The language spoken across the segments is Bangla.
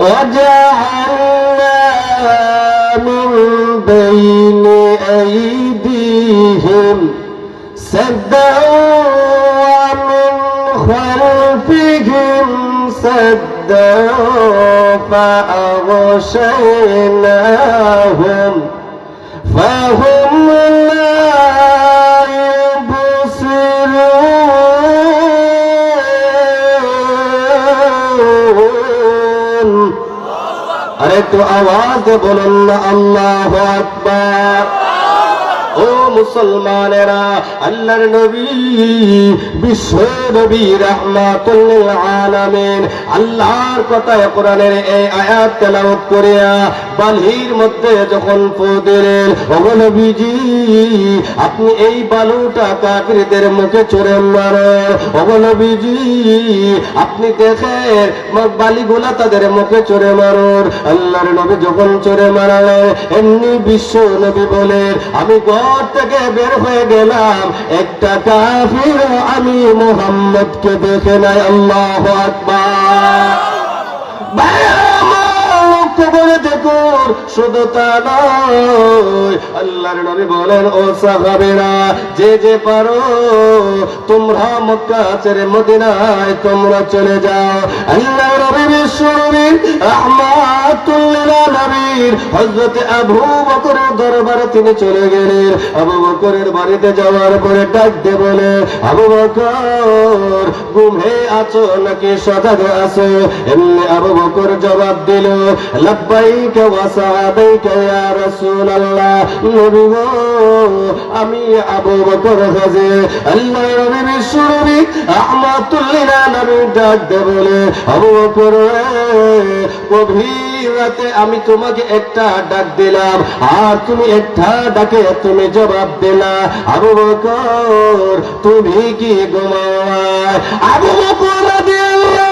وجعلنا من بين أيديهم سدا ومن خلفهم سدا فأغشيناهم فهم একটু আওয়াজ বলুন না, আল্লাহ আকবার। ও মুসলমানেরা, আল্লাহর নবী, বিশ্ব নবী রহমাতুল্লাহ আলামিন, আল্লাহর কথায় কোরআনের এই আয়াত তেলাওয়াত করিয়া বালির মধ্যে যখন ফু দিলেন ও নবীজি, আপনি এই বালুটা কাকরিদের মুখে চড়ে মারেন। ও নবীজি, আপনি দেখেন বালিগুলা তাদের মুখে চড়ে মারুন। আল্লাহর নবী যখন চড়ে মারালেন, এমনি বিশ্ব নবী বলেন, আমি ঘর থেকে বের হয়ে গেলাম, একটা কাফির আমি মোহাম্মদকে দেখে নাই, আল্লাহ আকবার। দেখুন শুধু তা নয়। আল্লাহর নবী বলেন, ও যে যে পারো, তোমরা মক্কা ছেড়ে মদিনায় তোমরা চলে যাও। আল্লাহ নবী বিশ্ব নবী রহমাতুল্লিল নবীর হযরত আবু বকরের দরবারে তিনি চলে গেলেন। আবু বকরের বাড়িতে যাওয়ার পরে ডাক দিয়ে বলে, আবু বকর, ঘুমে আছো নাকি সজাগ আছো? এমনি আবু বকর জবাব দিল লাব্বাইকা ওয়া ইয়া রাসূলুল্লাহ নবী গো আমি আবু বকর হাজে আল্লাহ নবী বিশ্বনবী রহমাতুল্লিল নবী ডাক দিয়ে বলে, আবু বকর রাতে আমি তোমাকে একটা ডাক দিলাম, আর তুমি একটা ডাকে তুমি জবাব দিলা। আবু বকর, তুমি কি ঘুমায় আবু বকর রাদিয়াল্লাহু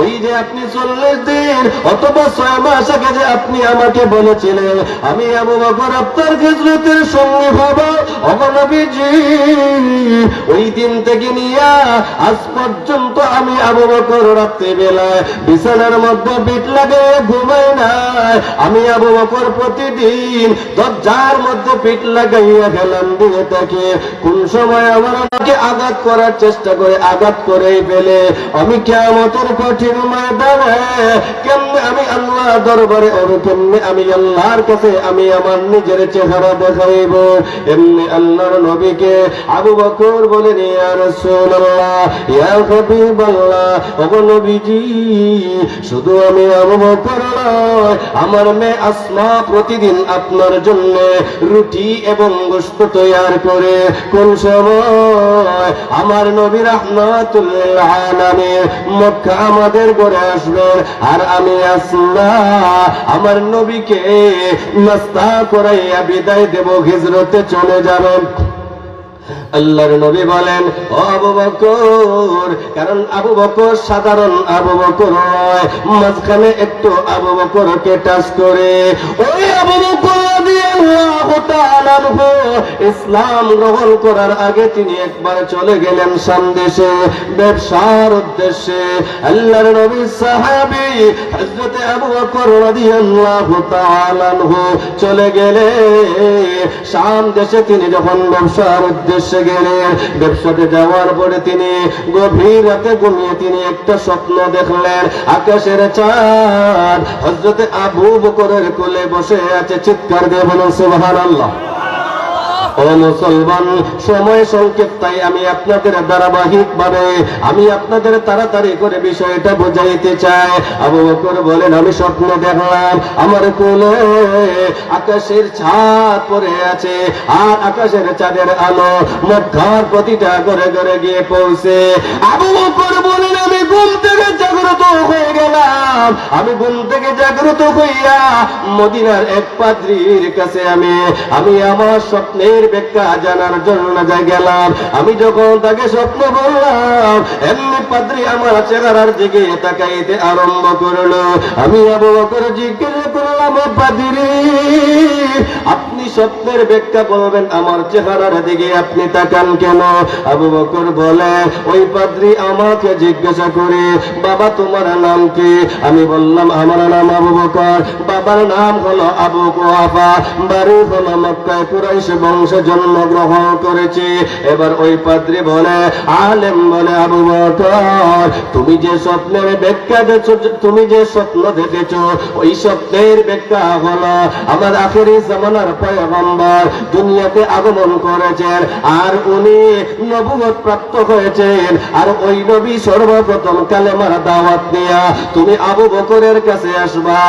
ওই যে আপনি চল্লিশ দিন, অথবা ছয় মাস আগে যে আপনি আমাকে বলেছিলেন, আমি আপনার হিজরতের সঙ্গে হব অগনবীজি ওই দিন থেকে নিয়ে আজ পর্যন্ত আমি আবু বকর রাত্রে বেলায় বিছানার মধ্যে বিট লাগে ঘুমাই নাই। আমি আবু বকর প্রতিদিন দরজার মধ্যে পিঠ লাগাইয়া গেলাম দিয়ে থাকে কোন সময় আমার আমাকে আঘাত করার চেষ্টা করে, আঘাত করেই ফেলে। আমি কেমতের কঠিন ময়দানে কেমনে আমি আল্লাহ দরবারে কেমনে আমি আল্লাহর কাছে আমি আমার নিজের চেহারা দেখাইব। এমনি আল্লাহর নবীকে আবু বকর নবীজি, শুধু আমি আমার মেয়ে আসমা প্রতিদিন আপনার জন্য রুটি এবং গোশত তৈয়ার করে। কোন সময় আমার নবী রাহমাতুল্লিল আলামিন মক্কা আমাদের ঘরে আসবেন, আর আমি আমার নবীকে নাস্তা করাইয়া বিদায় দেব হিজরতে চলে যাবেন। আল্লাহর নবী বলেন, ও আবু বকর, কারণ আবু বকর সাধারণ আবু বকর নয় মাঝখানে একটু আবু বকরকে টাচ করে। ওই আবু বকর ইসলাম গ্রহণ করার আগে তিনি একবার চলে গেলেন সামদেশে ব্যবসার উদ্দেশ্যে। আল্লাহর নবী সাহাবী হযরত আবু বকর রাদিয়াল্লাহু তাআলা চলে গেলে শাম দেশে তিনি যখন ব্যবসার উদ্দেশ্যে গেলেন। ব্যবসাতে যাওয়ার পরে তিনি গভীর রাতে ঘুমিয়ে তিনি একটা স্বপ্ন দেখলেন। আকাশের চাঁদ। হজরতে আবু বকরের কোলে বসে আছে। চিৎকার দিয়ে বলুন, সুবহানাল্লাহ। মুসলমান, সময় আমি আপনাদের ধারাবাহিক ভাবে আমি আপনাদের তাড়াতাড়ি করে বিষয়টা বোঝাইতে চাই। আবু বকর বলেন, আমি স্বপ্ন দেখলাম, আমার কোলে আকাশের ছাদ আছে আর আকাশের আলো প্রতিটা ঘরে ঘরে গিয়ে পৌঁছে। আবু বকর বলেন, আমি ঘুম থেকে জাগ্রত হয়ে গেলাম। আমি ঘুম থেকে জাগ্রত হইয়া মদিনার এক পাদ্রির কাছে আমি আমি আমার স্বপ্নের আমি যখন তাকে স্বপ্ন বললাম, এমনি পাদ্রি আমার চেহারার দিকে তাকাইতে আরম্ভ করল। আমি আবু বকর জিজ্ঞেস করলাম পাদ্রি, আপনি স্বপ্নের ব্যাখ্যা বলবেন, আমার চেহারার দিকে আপনি তাকান কেন? আবু বকর বলে, ওই পাদ্রি আমাকে জিজ্ঞাসা করে, বাবা তোমার নাম কি? আমি বললাম, আমার নাম আবু বকর। বাবার নাম হলো আবু কুয়াফা। বাড়ি হলো মক্কায় কুরাইশ বংশে জন্মগ্রহণ করেছে। এবার ওই পাদ্রি বলে, আলেম বলে আবু বকর, তুমি যে স্বপ্নের ব্যাখ্যা দেখছ, তুমি যে স্বপ্ন দেখেছ, ওই স্বপ্নের ব্যাখ্যা হলো, আমার আখেরি জামানার পয়গম্বর দুনিয়াতে আগমন করেছেন, আর উনি নবুয়ত প্রাপ্ত হয়েছেন, আর ওই নবী সর্বপ্রথম কালেমার দাওয়াত নিয়া তুমি আবু বকরের কাছে আসবা।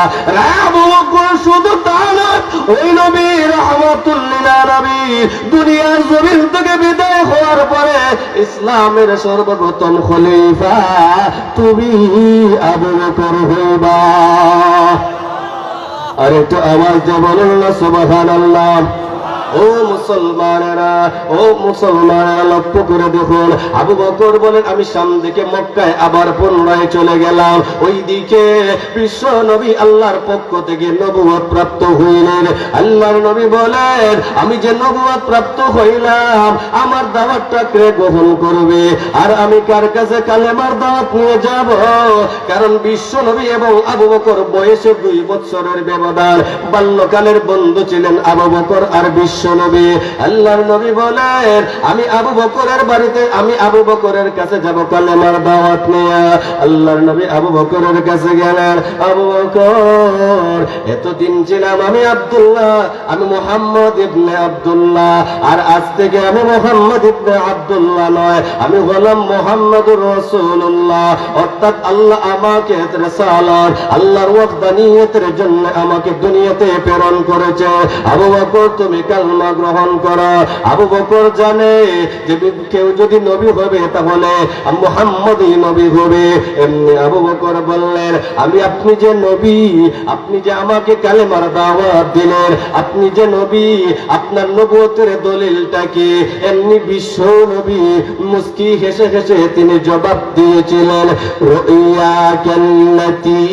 আবু বকর শুধু তা নয়, ওই নবী রহমতুল্লিল নবী দুনিয়ার জমিন থেকে বিদায় হওয়ার পরে ইসলামের সর্বপ্রথম খলিফা তুমি আবু হইবা। আর একটু আওয়াজ দিয়ে বলুন না ও মুসলমানেরা ও মুসলমানেরা, লক্ষ্য করে দেখুন, আবু বকর বলেন, আমি সাম দিকে মক্কায় আবার পুনরায় চলে গেলাম। ওই দিকে বিশ্ব নবী আল্লাহর পক্ষ থেকে নবুয়ত প্রাপ্ত হইলেন। আল্লাহর নবী বলেন, আমি যে নবুয়ত প্রাপ্ত হইলাম, আমার দাওয়াতটা কে গ্রহণ করবে? আর আমি কার কাছে কালেমার দাওয়াত নিয়ে যাব? কারণ বিশ্ব নবী এবং আবু বকর বয়সে দুই বছরের ব্যবধান। বাল্যকালের বন্ধু ছিলেন আবু বকর আর বিশ্ব এতদিন ছিলাম আমি আব্দুল্লাহ, আমি মোহাম্মদ ইবনে আব্দুল্লাহ, আর আজ থেকে আমি মোহাম্মদ ইবনে আব্দুল্লাহ নয়, আমি হলাম মোহাম্মদুর রাসূলুল্লাহ। অর্থাৎ আল্লাহ আমাকে আল্লাহর জন্য আমাকে দুনিয়াতে প্রেরণ করেছে। আবু বকর, তুমি কালমা গ্রহণ করো। আবু বকর জানে, যে কেউ যদি নবী হবে, তাহলে মোহাম্মদই নবী হবে। এমনি আবু বকর বললেন, আমি আপনি যে নবী, আপনি যে আমাকে কালেমার দাওয়াত দিলেন, আপনি যে নবী, আপনার নবুয়তের দলিলটা কি? এমনি বিশ্ব নবী মুস্কি হেসে হেসে তিনি জবাব দিয়েছিলেন, রুইয়া কান্নাতি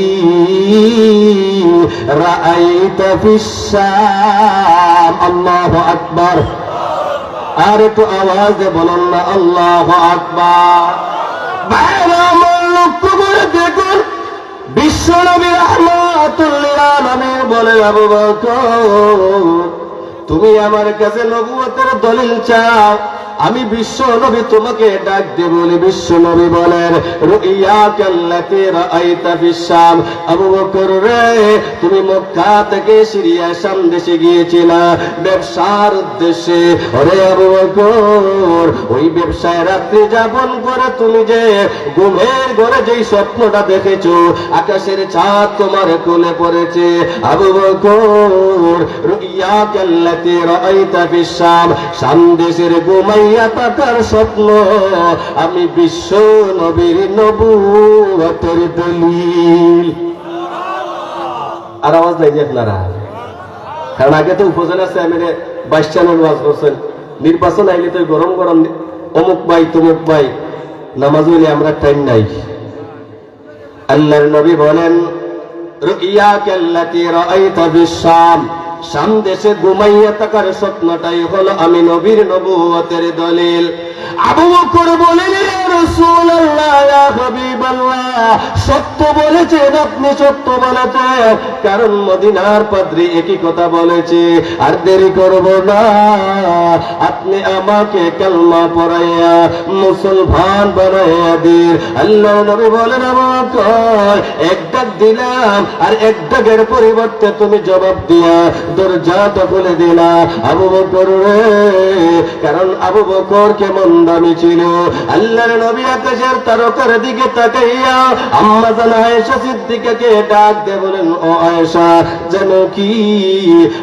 রাআইতা ফিশ-শাম আল্লাহু আকবার। আর একটু আওয়াজে বলুন না, আল্লাহ আকবার। লক্ষ্য করে দেখুন, বিশ্ব নবী রহমাতুল্লিল নামে বলে আবু তুমি আমার কাছে নবুয়তের দলিল চাও। আমি বিশ্ব নবী তোমাকে ডাক দেব বলে, বিশ্ব নবী বলেন তুমি মক্কা থেকে সিরিয়া শাম দেশে গিয়েছিলা। ব্যবসার উদ্দেশ্যে। ওরে আবু বকর, ওই ব্যবসায় রাত্রি যাপন করে তুমি যে ঘুমের ঘরে যেই স্বপ্নটা দেখেছ, আকাশের চাঁদ তোমার কোলে পড়েছে। আবু বকর, রুইয়া কাল্লাতি রাআইতা ফিশ-শাম শাম দেশের ঘুমাইয়া থাকার স্বপ্ন, আমি বিশ্ব নবীর নবুয়তের দলিল। আর আওয়াজ নাই যে আপনারা কারণ আগে তো উপজেলা চেয়ারম্যানে বাইশ চ্যানেল ওয়াজ করছেন। নির্বাচন আইলে তো গরম গরম অমুক ভাই, তমুক ভাই, নামাজ হইলে আমরা টাইম নাই। আল্লাহর নবী বলেন রুইয়া কাল্লাতি রাআইতা বিশ-শাম শাম দেশে ঘুমাইয়া থাকার স্বপ্নটাই হলো আমি নবীর নবুয়তের দলিল। আবু বকর বলেন রাসূলুল্লাহ, ইয়া হাবিবাল্লাহ, সত্য বলেছেন, আপনি সত্য বলেছেন। কারণ মদিনার পাদ্রী একই কথা বলেছে, আর দেরি করব না। আপনি আমাকে কালমা পড়াইয়া, মুসলমান বানাইয়া দিন। আল্লাহ নবী বলেন আমাকে এক ডাক দিলাম, আর এক ডাকের পরিবর্তে তুমি জবাব দিয়া দরজাটা খুলে দিলা আবু বকর রে। কারণ আবু বকর কেমন দামি ছিল। আল্লাহর নবী আকাশের তারকার দিকে তাকাইয়া আম্মা জান আয়েশা সিদ্দিকাকে ডাক দে বলেন, ও আয়েশা জানো কি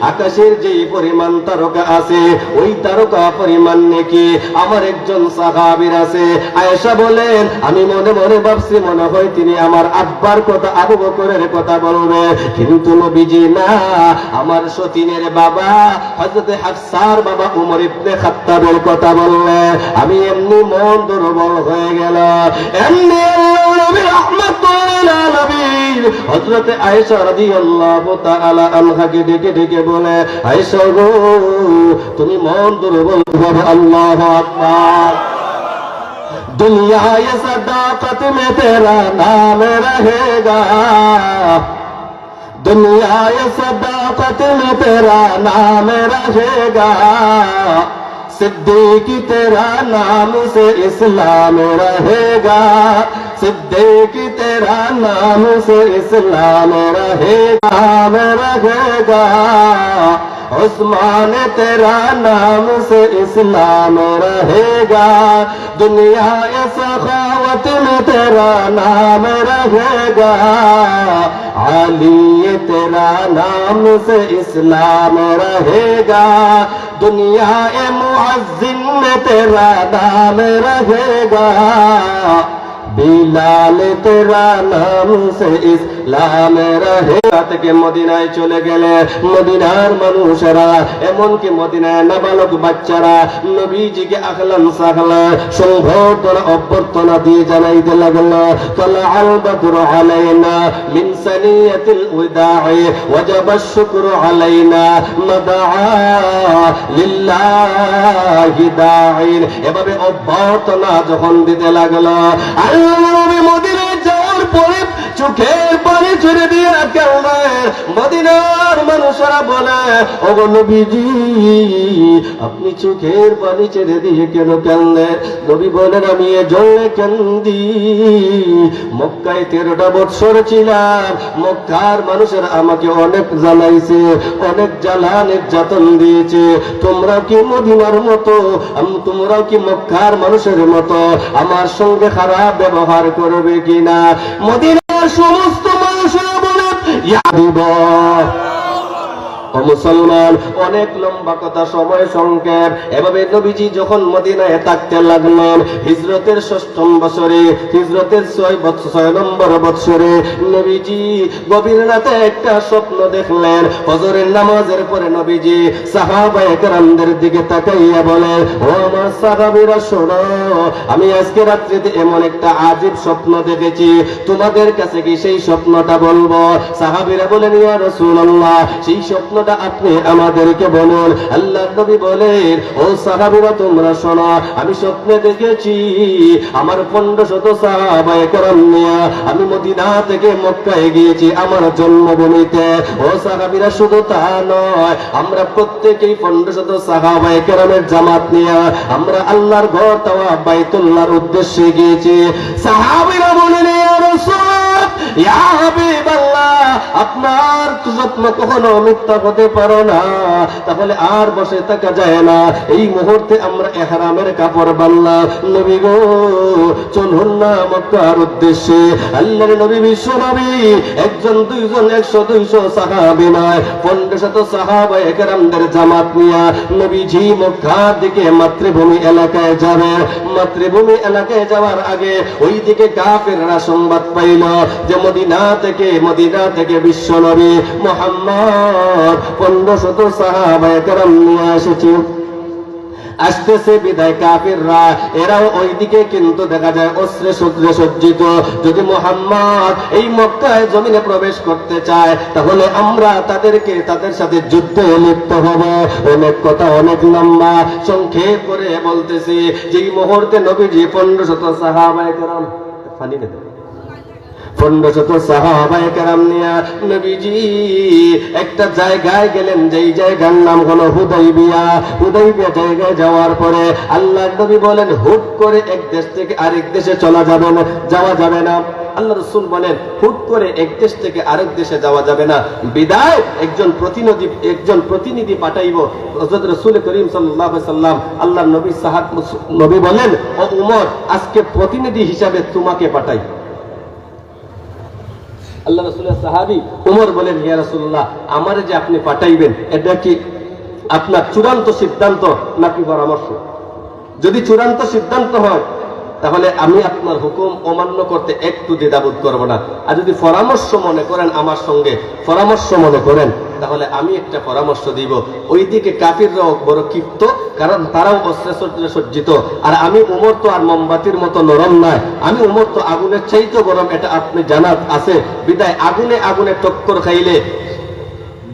আকাশের যে পরিমাণ তারকা আছে, ওই তারকা পরিমাণ নাকি? আমার একজন সাহাবীর আছে। আয়েশা বলেন, আমি মনে মনে ভাবছি, মনে হয় তিনি আমার আব্বার কথা, আবু বকরের কথা বলবে। কিন্তু নবীজি, না, আমার সতীনের বাবা হযরত হাফসার বাবা উমর ইবনে খাত্তাবের কথা বললে আমি এমনি মন দুর্বল হয়ে গেল এমনি আল্লাহ নবী রহমাতুল্লাহ রব্বুল আলামিন হযরত আয়েশা রাদিয়াল্লাহু তাআলা আনহাকে ডেকে ডেকে বলে আয়েশা গো তুমি মন দুর্বল ভাবে আল্লাহু আকবার दुनिया ये सदाकत में तेरा नाम रहेगा دنیا صداقت میں تیرا نام رہے گا۔ صدیقی تیرا نام سے اسلام رہے گا۔ صدیقی تیرا نام سے اسلام رہے گا۔ رہے گا۔ عثمان تیرا نام سے اسلام رہے گا۔ دنیا یا سخاوت میں تیرا نام رہے گا۔ علی تیرا نام سے اسلام رہے گا۔ دنیا معزن میں تیرا نام رہے گا۔ بلال تیرا نام سے اس থেকে অভ্যর্থনা এভাবে অভ্যর্থনা যখন দিতে লাগল আল্লাহ নবী যাওয়ার পরে চোখের পানি ছেড়ে দিয়ে রাখলেন মদিনার মানুষেরা বলে, ওগো নবীজি, আপনি চোখের পানি ছেড়ে দিয়ে কেন কানলেন নবী বলেন, আমি এ জন্যে কান্দি। মক্কায় তেরোটা বৎসর ছিলাম। মক্কার মানুষের আমাকে অনেক জ্বালাইছে, অনেক জ্বালা, নির্যাতন দিয়েছে। তোমরা কি মদিনার মতো? তোমরাও কি মক্কার মানুষের মতো? আমার সঙ্গে খারাপ ব্যবহার করবে কিনা? মদিনার সমস্ত মানুষেরা বলে ইয়া দিবস মুসলমান, অনেক লম্বা কথা, সময় সংক্ষেপ। এভাবে নবীজি যখন মদিনায় থাকতে লাগলেন, হিজরতের ষষ্ঠম বছরে, হিজরতের ছয় বছর ছয় নম্বর বছরে নবীজি গভীর রাতে একটা স্বপ্ন দেখলেন। হজরের নামাজের পরে নবীজি সাহাবা একরামদের দিকে তাকাইয়া বলে ও আমার সাহাবিরা, শোনো, আমি আজকে রাত্রিতে এমন একটা আজীব স্বপ্ন দেখেছি। তোমাদের কাছে কি সেই স্বপ্নটা বলব? সাহাবিরা বলেন, ইয়া রাসূলুল্লাহ, সেই স্বপ্নটা আপনি আমাদেরকে বলুন। আল্লাহ নবী বলেন, ও সাহাবিরা, তোমরা শোনো, আমি স্বপ্নে দেখেছি আমার পনেরো শত সাহাবায়ে কেরাম আমি মদিনা থেকে মক্কায় গিয়েছি আমার জন্মভূমিতে। ও সাহাবিরা, শুধু তা নয়, আমরা প্রত্যেকেই পনেরো শত সাহাবায়ে কেরামের জামাত নিয়ে আমরা আল্লাহর ঘর তাওয়া বাইতুল্লাহর উদ্দেশ্যে গিয়েছি। সাহাবিরা বলেন আপনার যত্ন কখনো মিথ্যা হতে পারো না। তাহলে আর বসে থাকা যায় না। এই মুহূর্তে আমরা এহরামের কাপড় বানলাম। নবী গো, চলুন না মক্কার উদ্দেশ্যে। নবী, বিশ্ব নবী, একজন, দুইজন, একশো, দুইশো সাহাবি নয় একরামদের জামাত নিয়া মক্কার দিকে মাতৃভূমি এলাকায় যাবে মাতৃভূমি এলাকায় যাওয়ার আগে ওই দিকে কাফেররা সংবাদ পাইল যে মদিনা থেকে মদিনা থেকে বিশ্ব নবী মোহাম্মদ পনেরো শত সাহাবা একরাম নিয়ে এসেছে। আসতেছে বিদায় কাফিররা, এরাও ওইদিকে কিন্তু দেখা যায় অস্ত্রে শস্ত্রে সজ্জিত। যদি মোহাম্মদ এই মক্কায় জমিনে প্রবেশ করতে চায়, তাহলে আমরা তাদেরকে তাদের সাথে যুদ্ধে লিপ্ত হব। অনেক কথা অনেক লম্বা, সংক্ষেপ করে বলতেছি। যেই মুহূর্তে নবীজি পনেরো শত সাহাবায় কেরাম, ফানি নেবে। একটা জায়গায় গেলেন, যেই জায়গার নাম হলো হুদাইবিয়া। হুদাইবিয়া জায়গায় যাওয়ার পরে আল্লাহ নবী বলেন, হুট করে এক দেশ থেকে আরেক দেশে চলা যাবে না, যাওয়া যাবে না। আল্লাহ রসুল বলেন, হুট করে এক দেশ থেকে আরেক দেশে যাওয়া যাবে না। বিদায় একজন প্রতিনিধি একজন প্রতিনিধি পাঠাইব। হযরত রসুল করিম আলাইহি সাল্লাম আল্লাহ নবী সাহাব, নবী বলেন, ও উমর, আজকে প্রতিনিধি হিসাবে তোমাকে পাঠাই। আল্লাহ রসুল্লাহ সাহাবি উমর বলেন, ইয়া রসুল্লাহ আমার যে আপনি পাঠাইবেন, এটা কি আপনার চূড়ান্ত সিদ্ধান্ত নাকি পরামর্শ? যদি চূড়ান্ত সিদ্ধান্ত হয় তাহলে আমি আপনার হুকুম অমান্য করতে একটু দ্বিধাবোধ করব না। আর যদি পরামর্শ মনে করেন আমার সঙ্গে, পরামর্শ মনে করেন, তাহলে আমি একটা পরামর্শ দিব। ওইদিকে কাফিররাও বড় ক্ষিপ্ত, কারণ তারাও অস্ত্রে সজ্জিত। আর আমি উমর তো আর মোমবাতির মতো নরম নয়। আমি উমর তো আগুনের চাইতে গরম, এটা আপনি জানাত আছে। বিদায়, আগুনে আগুনে টক্কর খাইলে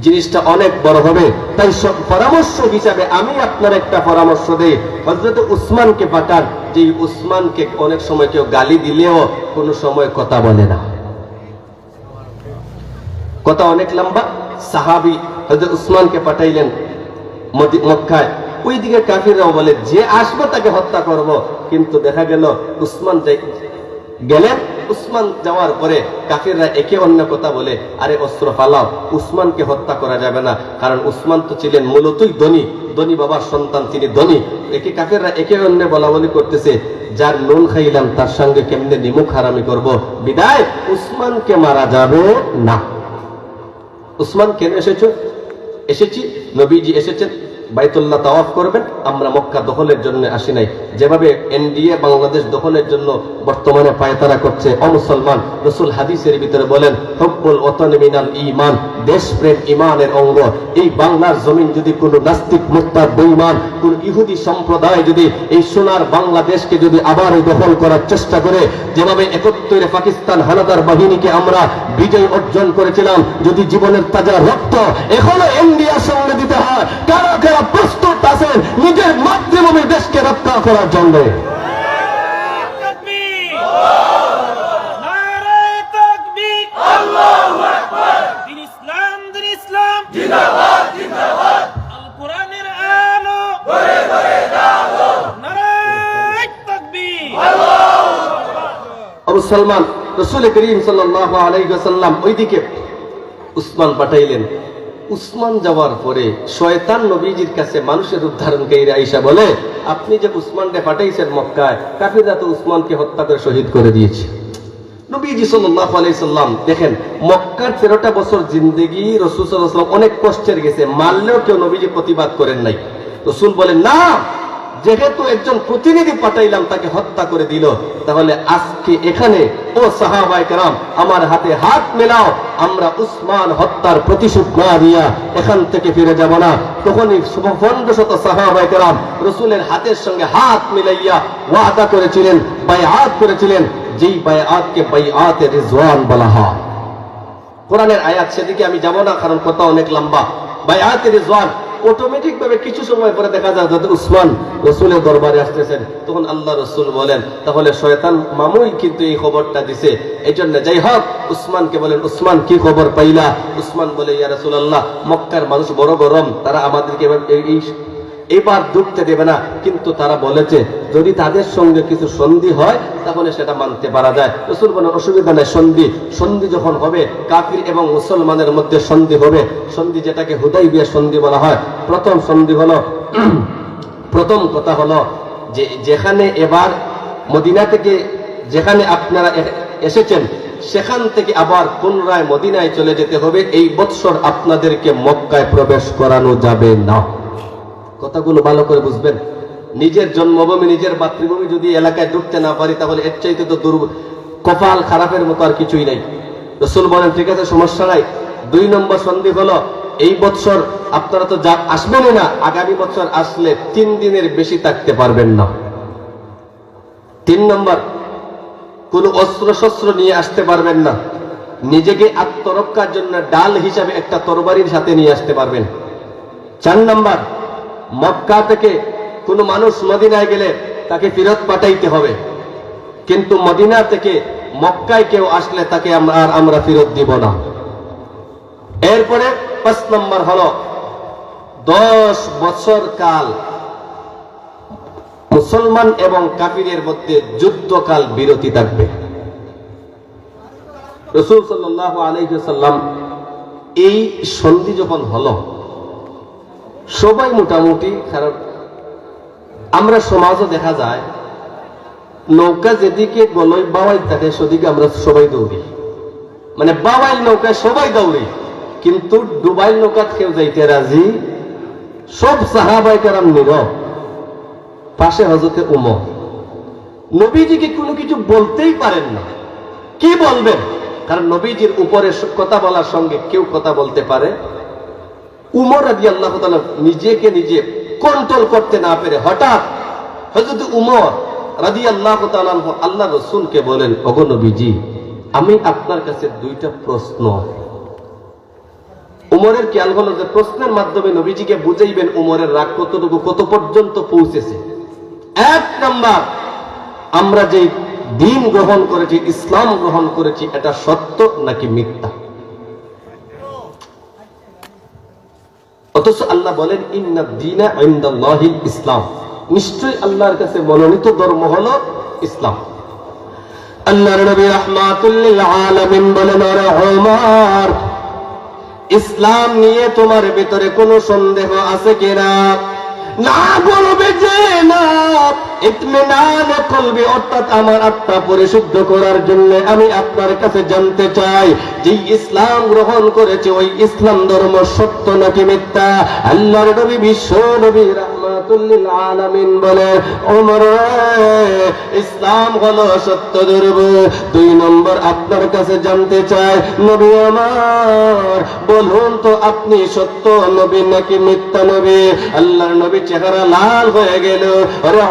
জিনিসটা অনেক বড় হবে। তাই পরামর্শ হিসাবে আমি আপনার একটা পরামর্শ দেই। হজরত উসমানকে পাঠান যে উসমানকে অনেক সময় কেউ গালি দিলেও কোনো সময় কথা বলে না। কথা অনেক লম্বা। সাহাবি হজরত উসমানকে পাঠাইলেন মক্কায়। ওই দিকে কাফিররাও বলে, যে আসব তাকে হত্যা করব। কিন্তু দেখা গেল উসমান গেলেন উসমান যাওয়ার পরে কাফিররা একে অন্য কথা বলে, আরে অস্ত্র ফালাও, উসমানকে হত্যা করা যাবে না। কারণ উসমান তো ছিলেন মূলতই ধনী ধনী বাবার সন্তান, তিনি ধনী। একে কাফিররা একে অন্য বলা বলি করতেছে, যার নুন খাইলাম, তার সঙ্গে কেমনে নিমুখ হারামি করব? বিদায়, উসমানকে মারা যাবে না। উসমান কেন এসেছ, এসেছি? নবীজি এসেছেন? বাইতুল্লাহ তাওয়াফ করবেন, আমরা মক্কা দখলের জন্য আসি নাই। যেভাবে এনডিএ বাংলাদেশ দখলের জন্য বর্তমানে পায়তারা করছে, অমুসলমান রসুল হাদিসের ভিতরে বলেন, হব্বুল ওতন মিনাল ইমান দেশপ্রেম ইমানের অঙ্গ। এই বাংলার জমিন যদি কোনো নাস্তিক, মুক্তার বেইমান কোন ইহুদি সম্প্রদায় যদি এই সোনার বাংলাদেশকে যদি আবার দখল করার চেষ্টা করে, যেভাবে একত্রে পাকিস্তান হানাদার বাহিনীকে আমরা বিজয় অর্জন করেছিলাম, যদি জীবনের তাজা রক্ত এখনও ইন্ডিয়ার সঙ্গে দিতে হয়, কারা কারা প্রস্তুত আছেন নিজের মাতৃভূমি দেশকে রক্ষা করার জন্য। তাকবীর নারে তাকবীর আল্লাহু আকবার দিন ইসলাম দিন ইসলাম জিন্দাবাদ জিন্দাবাদ আল কোরআনের আলো ঘরে ঘরে জাগো নারে তাকবীর আবু সালমান, রসুল করিম সাল্লাহ আলাইসাল্লাম ওইদিকে উসমান পাঠাইলেন। উসমান যাওয়ার পরে শয়তান নবীজির কাছে মানুষের উদ্ধারণকারী আইসা বলে, আপনি যে উসমানকে পাঠাইছেন মক্কায়, কাফিররা তো উসমানকে হত্যা করে শহীদ করে দিয়েছে। নবীজি সাল্লাহ আলাইসাল্লাম দেখেন, মক্কার তেরোটা বছর জিন্দগি রসুল সাল্লাম অনেক কষ্টের গেছে, মারলেও কেউ নবীজি প্রতিবাদ করেন নাই। রসুল বলেন, না, যেহেতু একজন প্রতিনিধি পাঠাইলাম, তাকে হত্যা করে দিল, তাহলে আজকে এখানে ও সাহাবাই আমার হাতে হাত মেলাও, আমরা উসমান হত্যার প্রতিশোধ না দিয়া এখান থেকে ফিরে যাব না। তখনই পনেরো শত সাহাবাই কারাম রসুলের হাতের সঙ্গে হাত মিলাইয়া ওয়াদা করেছিলেন, বায়াত করেছিলেন, যেই বায়াতকে বাইআতে রিজওয়ান বলা হয়। কোরআনের আয়াত সেদিকে আমি যাব না, কারণ কথা অনেক লম্বা। বায়াতে রিজওয়ান অটোমেটিক ভাবে কিছু সময় পরে দেখা যায় হজরত উসমান রসুলের দরবারে আসতেছেন। তখন আল্লাহ রসুল বলেন, তাহলে শয়তান মামুই কিন্তু এই খবরটা দিছে। এই জন্য যাই হোক, উসমানকে বলেন, উসমান, কি খবর পাইলা? উসমান বলে, ইয়া রসুল আল্লাহ মক্কার মানুষ বড় গরম, তারা আমাদেরকে এই এবার ডুবতে দেবে না। কিন্তু তারা বলেছে যদি তাদের সঙ্গে কিছু সন্ধি হয়, তাহলে সেটা মানতে পারা যায়। রসুল অসুবিধা নেই, সন্ধি। সন্ধি যখন হবে, কাফির এবং মুসলমানের মধ্যে সন্ধি হবে। সন্ধি যেটাকে হুদাই বিয়ে সন্ধি বলা হয়। প্রথম সন্ধি হলো, প্রথম কথা হলো যে, যেখানে এবার মদিনা থেকে, যেখানে আপনারা এসেছেন, সেখান থেকে আবার পুনরায় মদিনায় চলে যেতে হবে। এই বৎসর আপনাদেরকে মক্কায় প্রবেশ করানো যাবে না। কথাগুলো ভালো করে বুঝবেন। নিজের জন্মভূমি, নিজের মাতৃভূমি যদি এলাকায় ঢুকতে না পারি, তাহলে এর চাইতে তো দুর্ব, কপাল খারাপের মতো আর কিছুই নাই। রসুল বলেন, ঠিক আছে, সমস্যা নাই। দুই নম্বর সন্ধি হলো, এই বছর আপনারা তো যা, আসবেনই না। আগামী বছর আসলে তিন দিনের বেশি থাকতে পারবেন না। তিন নম্বর, কোন অস্ত্র শস্ত্র নিয়ে আসতে পারবেন না। নিজেকে আত্মরক্ষার জন্য ডাল হিসাবে একটা তরবারির সাথে নিয়ে আসতে পারবেন। চার নাম্বার মক্কা থেকে কোনো মানুষ মদিনায় গেলে তাকে ফেরত পাঠাইতে হবে। কিন্তু মদিনা থেকে মক্কায় কেউ আসলে তাকে আর আমরা ফেরত দিব না। এরপরে পাঁচ নম্বর হলো দশ বছর কাল মুসলমান এবং কাফিরের মধ্যে যুদ্ধকাল বিরতি থাকবে। রসুল সাল্লাহ আলহাম এই সন্ধি যখন হলো সবাই মোটামুটি, কারণ আমরা সমাজও দেখা যায়, নৌকা যেদিকে গলই বাওয়াই থাকে সেদিকে আমরা সবাই দৌড়ি। মানে বাওয়াইল নৌকায় সবাই দৌড়ি, কিন্তু ডুবাইল নৌকাত কেউ যাইতে রাজি? সব সাহাবাই কারাম নীরব। পাশে হজরতে উমর। নবীজিকে কোনো কিছু বলতেই পারেন না। কি বলবেন? কারণ নবীজির উপরে কথা বলার সঙ্গে কেউ কথা বলতে পারে উমর রাজি আল্লাহ নিজেকে নিজে কন্ট্রোল করতে না পেরে হঠাৎ হযরত উমর রাজি আল্লাহ আল্লাহ রসুলকে বলেন, ওগো নবীজি, আমি আপনার কাছে দুইটা প্রশ্ন উমরের খেয়াল হলো যে প্রশ্নের মাধ্যমে নবীজিকে বুঝাইবেন উমরের রাগ কতটুকু, কত পর্যন্ত পৌঁছেছে। এক নাম্বার, আমরা যে দিন গ্রহণ করেছি, ইসলাম গ্রহণ করেছি, এটা সত্য নাকি মিথ্যা? অথচ আল্লাহ বলেন, ইন্না দিনা ইসলাম। নিশ্চয়ই আল্লাহর কাছে মনোনীত ধর্ম হলো ইসলাম। আল্লাহর নবী আলামিন বলেন আরে ইসলাম নিয়ে তোমার ভিতরে কোনো সন্দেহ আছে কিনা? না বলবে যে না, ইতমিনান কলবি অর্থাৎ আমার আত্মা পরিশুদ্ধ করার জন্য আমি আপনার কাছে জানতে চাই, যে ইসলাম গ্রহণ করেছে ওই ইসলাম ধর্ম সত্য নাকি মিথ্যা? আল্লাহর নবী বিশ্ব নবী ইসলাম হলো সত্য ধর্ম দুই নম্বর আপনার কাছে জানতে চাই, নবী আমার, বলুন তো আপনি সত্য নবী নাকি মিথ্যা নবী? আল্লাহর নবী চেহারা লাল হয়ে গেল। আরে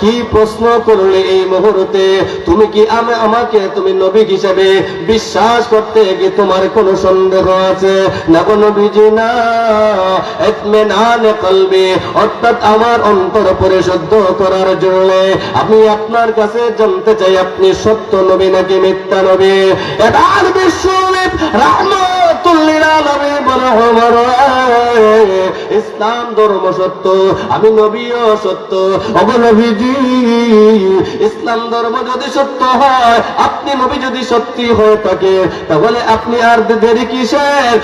কি প্রশ্ন করলে এই মুহূর্তে? তুমি কি আমি, আমাকে তুমি নবী হিসেবে বিশ্বাস করতে কি তোমার কোনো সন্দেহ আছে? না কোনো বিজি না। কলবে অর্থাৎ আমার অন্তর পরিশুদ্ধ করার জন্য আমি আপনার কাছে জানতে চাই, আপনি সত্য নবী নাকি মিথ্যা নবী? এবার বিশ্ব ওমর ইসলাম ধর্ম সত্য, আমি সত্য। ইসলাম ধর্ম যদি সত্য হয়, আপনি নবী যদি সত্যি হয়ে থাকে, তাহলে আপনি আর দেরি কিসের?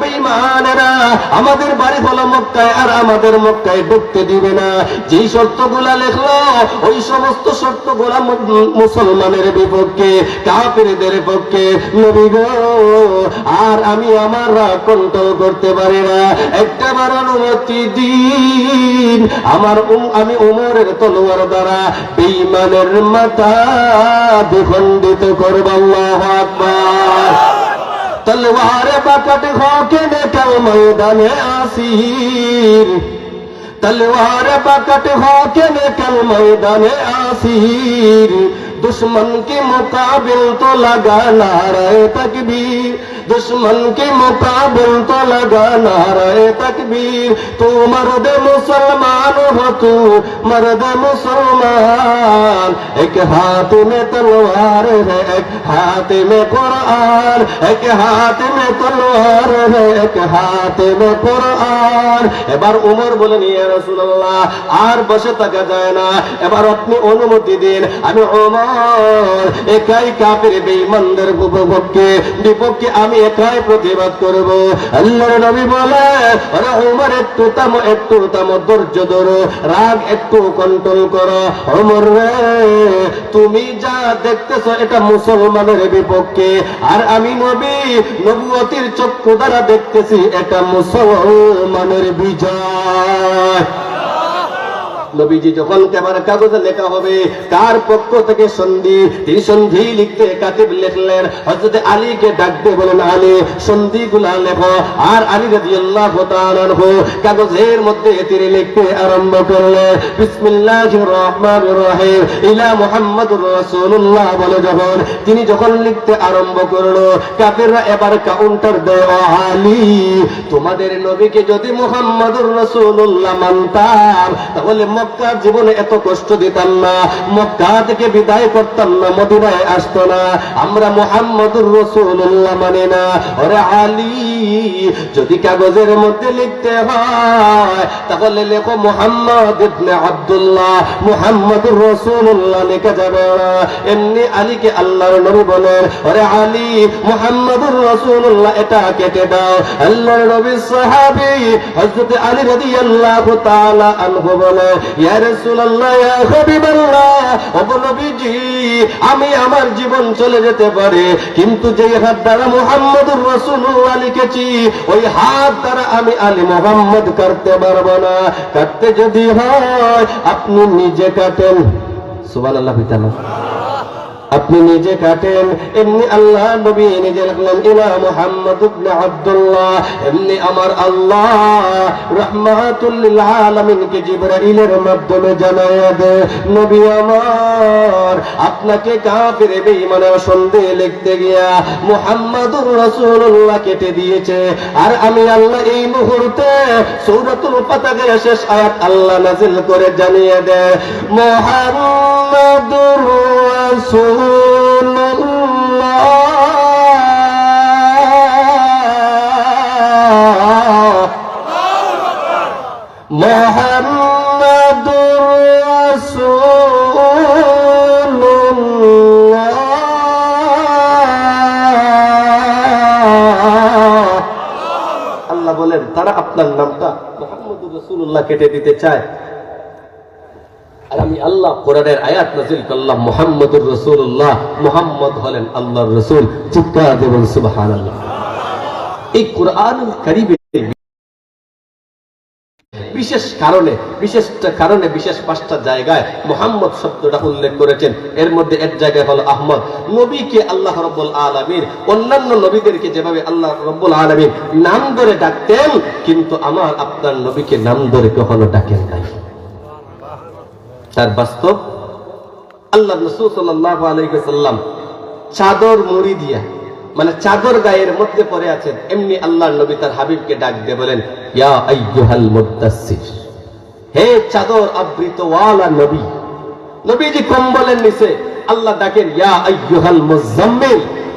বেঈমানেরা আমাদের বাড়ি হলো মক্কায়, আর আমাদের মক্কায় ঢুকতে দিবে না। যেই শর্তগুলা লেখলো, ওই সমস্ত শর্তগুলা মুসলমানের বিপক্ষে, কাফেরদের পক্ষে নবী গো, আর আমি আমার রাগ কন্ট্রোল করতে পারি না। একটা বার অনুমতি দিন। আমার আমি উমরের তলোয়ার দ্বারা বেইমানের মাথা বিখণ্ডিত করব, আল্লাহ আকবার। তলোয়ার বাকট হকে নেকাল ময়দানে আসির। তলোয়ার বাকট হকে নেকাল ময়দানে আসির। दुश्मन के मुकाबिल तो लगा नारे तकबीर दुश्मन के मुकाबिल तो लगा नारे तकबीर तू मर्द मुसलमान हो तू मर्द मुसलमान एक हाथ में तलवार है एक हाथ में कुरान एक हाथ में तलवार है एक हाथ में কুরআন এবার উমর বলেন ইয়া রাসূলুল্লাহ আর বসে থাকা যায় না এবার আপনি অনুমতি দিন আমি উমর একাই কাফের বেঈমানদের বিপক্ষে বিপক্ষে আমি একাই প্রতিবাদ করব। আল্লাহর নবী বলে উমর, একটু তাম একটু তাম ধৈর্য ধরো, রাগ একটু কন্ট্রোল করো। উমর রে, তুমি যা দেখতেছো, এটা মুসলমানের বিপক্ষে। আর আমি নবী, নবুয়তির চক্ষু দ্বারা দেখতেছি, এটা মুসলমানের বিজয়। নবীজি যখন ক্যামেরা কাগজে লেখা হবে কার পক্ষ থেকে সন্ধি, তিনি সন্ধি লিখতে কাতিব লিখলেন। হযরত আলীকে ডাকতে বলেন, আলী সন্ধি গুলা লেখো। আর আলী তাআলা আনহু কাগজের মধ্যে তিনি লিখতে আরম্ভ করলেন, বিসমিল্লাহির রহমানির রহিম, ইলা মুহাম্মাদুর রাসূলুল্লাহ। বলে যখন তিনি যখন লিখতে আরম্ভ করল, কাফেররা এবার কাউন্টার দেয় আলী, তোমাদের নবীকে যদি মুহাম্মাদুর রাসূলুল্লাহ মানতাম, তাহলে মক্কা জীবনে এত কষ্ট দিতাম না। মক্কা থেকে বিদায় করতাম না, মদিনায় আসতো না। আমরা মুহাম্মাদুর রাসূলুল্লাহ মানে না। ওরে আলী, যদি কাগজের মধ্যে লিখতে হয়, তাহলে লেখো মুহাম্মদ ইবনে আব্দুল্লাহ। মুহাম্মাদুর রাসূলুল্লাহ লেখা যাবে না। এমনি আলীকে আল্লাহর নবী বলেন ওরে আলী, মুহাম্মাদুর রাসূলুল্লাহ, এটা কেটে দাও। আল্লাহর নবীর সাহাবী হযরত আলী রাদিয়াল্লাহু তাআলা আনহু বলে আমি আমার জীবন চলে যেতে পারে, কিন্তু যে হাত দ্বারা মুহাম্মদুর রাসূলুল্লাহ লিখেছি, ওই হাত দ্বারা আমি আলী মোহাম্মদ কাটতে পারব না। কাটতে যদি হয়, আপনি নিজে কাটেন। সুবহানাল্লাহ বিতালা আপনি নিজে কাটেন, এমনি আল্লাহ নবী নিজে রাখলেন, ইলা মুহাম্মদ আব্দুল্লাহ, এমনি আমার আল্লাহ রাহমাতুল লিল আলামিন জিবরাইলের মাধ্যমে জানায়া দে। নবী আমার, আপনাকে কাফির বেঈমানের সন্দেহ লিখতে গিয়া মুহাম্মাদুর রাসূলুল্লাহ কেটে দিয়েছে। আর আমি আল্লাহ এই মুহূর্তে সূরাতুল ফাতিহার শেষ আয়াত আল্লাহ নাযিল করে জানিয়ে দে। মুহাম্মাদুর রাসূলুল্লাহ আল্লাহ বলেন তারা আপনার নামটা মোহাম্মদুর রাসূলুল্লাহ কেটে দিতে চায়। আর আমি আল্লাহ কোরআনের আয়াত নাজিল করলাম মোহাম্মদ হলেন আল্লাহর চিৎকার এই বিশেষ কারণে বিশেষ কারণে, বিশেষ পাঁচটা জায়গায় মোহাম্মদ শব্দটা উল্লেখ করেছেন। এর মধ্যে এক জায়গায় হলো আহমদ। নবীকে আল্লাহ রব্বুল আলমীর অন্যান্য নবীদেরকে যেভাবে আল্লাহ রব্বুল আলমীর নাম ধরে ডাকতেন, কিন্তু আমার আপনার নবীকে নাম ধরে কখনো ডাকেন নাই। তার বাস্তব। আল্লাহ রসুল সাল্লাহ আলাইসাল্লাম চাদর মুড়ি দিয়া মানে চাদর গায়ের মধ্যে পড়ে আছেন, এমনি আল্লাহর নবী তার হাবিবকে ডাক দিয়ে বলেন হে চাদর আবৃত ওয়ালা নবী, নবীজি কম্বলের নিচে আল্লাহ ডাকেন, ইয়া আইয়ুহাল মুজাম্মিল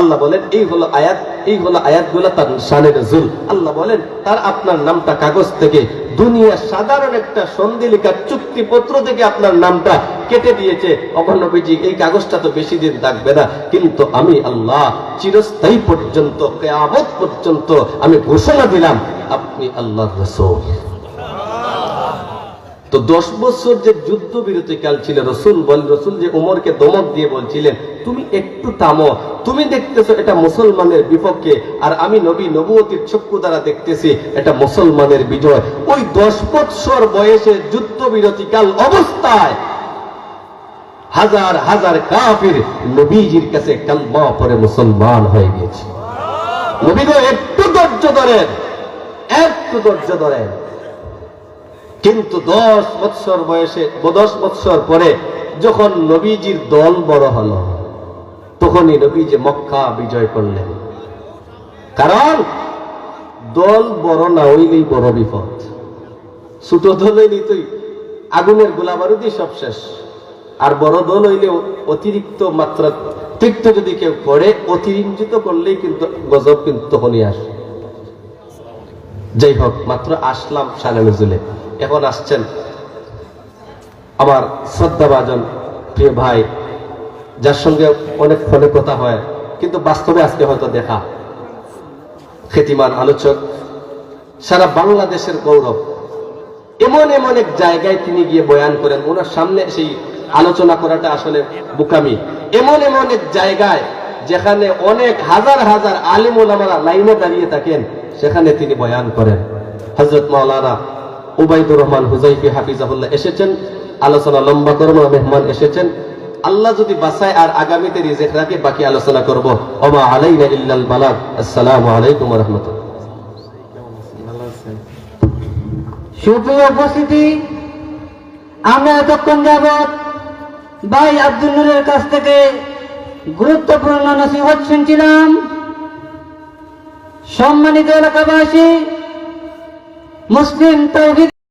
আল্লাহ বলেন, এই হলো আয়াত, এই হলো আয়াতগুলো তার শানে নজুল। আল্লাহ বলেন, তার আপনার নামটা কাগজ থেকে দুনিয়া সাধারণ একটা সন্ধিলিকার চুক্তিপত্র থেকে আপনার নামটা কেটে দিয়েছে। অগণবীজি এই কাগজটা তো বেশি দিন থাকবে না, কিন্তু আমি আল্লাহ চিরস্থায়ী পর্যন্ত, কেয়ামত পর্যন্ত আমি ঘোষণা দিলাম, আপনি আল্লাহ রসুল। তো দশ বছর যে যুদ্ধ বিরতিকাল ছিল রসুল বল রসুল যে উমরকে দমক দিয়ে বলছিলেন তুমি একটু থামো। তুমি দেখতেছো এটা মুসলমানের বিপক্ষে আর আমি নবী নবুয়তির চক্ষু দ্বারা দেখতেছি এটা মুসলমানের বিজয়। ওই দশ বৎসর বয়সে যুদ্ধ বিরতিকাল অবস্থায় হাজার হাজার কাফির নবীজির কাছে কালমা পরে মুসলমান হয়ে গেছে নবী গো, একটু ধৈর্য ধরেন একটু ধৈর্য ধরেন। কিন্তু দশ বৎসর বয়সে, দশ বৎসর পরে যখন নবীজির দল বড় হল, তখনই নবীজি মক্কা বিজয় করলেন। কারণ দল বড় না হইলেই বড় বিপদ। ছোট দল হইলেই তুই আগুনের গোলা বারুদি সব শেষ। আর বড় দল হইলে অতিরিক্ত মাত্রা, তিক্ত যদি কেউ করে, অতিরঞ্জিত করলেই কিন্তু গজব কিন্তু তখনই আসে। যাই হোক, মাত্র আসলাম সানে নজুলে। এখন আসছেন আমার শ্রদ্ধাভাজন প্রিয় ভাই, যার সঙ্গে অনেক ফোনে কথা হয়, কিন্তু বাস্তবে আজকে হয়তো দেখা। খ্যাতিমান আলোচক, সারা বাংলাদেশের গৌরব। এমন এমন এক জায়গায় তিনি গিয়ে বয়ান করেন, ওনার সামনে সেই আলোচনা করাটা আসলে বুকামি। এমন এমন এক জায়গায় যেখানে অনেক হাজার হাজার আলিম ওলামারা লাইনে দাঁড়িয়ে থাকেন, সেখানে তিনি বয়ান করেন। হজরত মাওলানা উবাইদুর রহমান হুজাইফি হাফিজাহুল্লাহ এসেছেন। আলোচনা লম্বা করব, মেহমান এসেছেন। আল্লাহ যদি বাসায় আর আগামীতে রিজেক রাখে, বাকি আলোচনা করব। ওমা আলাইনা ইল্লাল বালাগ। আসসালামু আলাইকুম রাহমাতুল্লাহ। সুপ্রিয় উপস্থিতি, আমরা এতক্ষণ যাবৎ ভাই আব্দুল নুরের কাছ থেকে গুরুত্বপূর্ণ নসিহত শুনছিলাম। সম্মানিত এলাকাবাসী মুসলিম তৌহিদ